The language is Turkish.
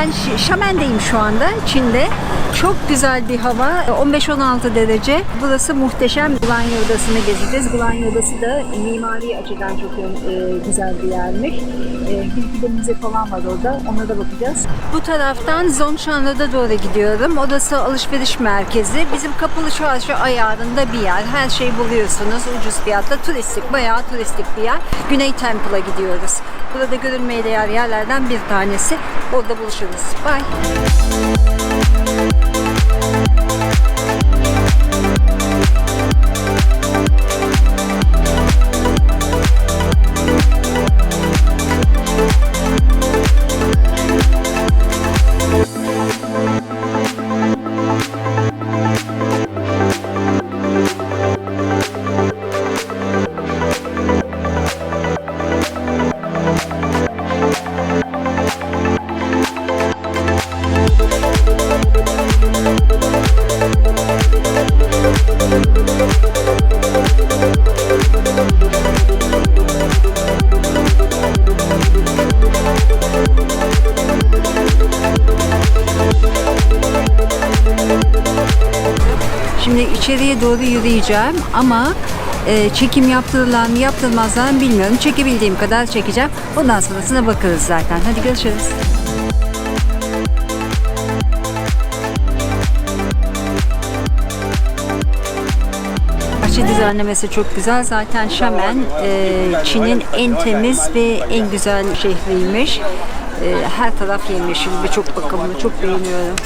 Ben Şamen'deyim şu anda Çin'de. Çok güzel bir hava. 15-16 derece. Burası muhteşem. Gulanya Odası'nı gezeceğiz. Gulanya Odası da mimari açıdan çok e, güzel bir yermiş. E, bir de müze falan var orada. Ona da bakacağız. Bu taraftan Zhongshan'da doğru gidiyorum. Odası alışveriş merkezi. Bizim Kapalı Çarşı ayarında bir yer. Her şeyi buluyorsunuz ucuz fiyatla. Turistik, bayağı turistik bir yer. Güney Temple'a gidiyoruz. Burada görülmeye değer yerlerden bir tanesi. O da buluşuruz. Bye. Şimdi içeriye doğru yürüyeceğim ama e, çekim yaptırırlar mı yaptırmazlar mı bilmiyorum. Çekebildiğim kadar çekeceğim. Ondan sonrasına bakarız zaten. Hadi görüşürüz. Bahçe düzenlemesi çok güzel. Zaten Şamen e, Çin'in en temiz ve en güzel şehriymiş. E, her taraf yemyeşil ve çok bakımlı. Çok beğeniyorum.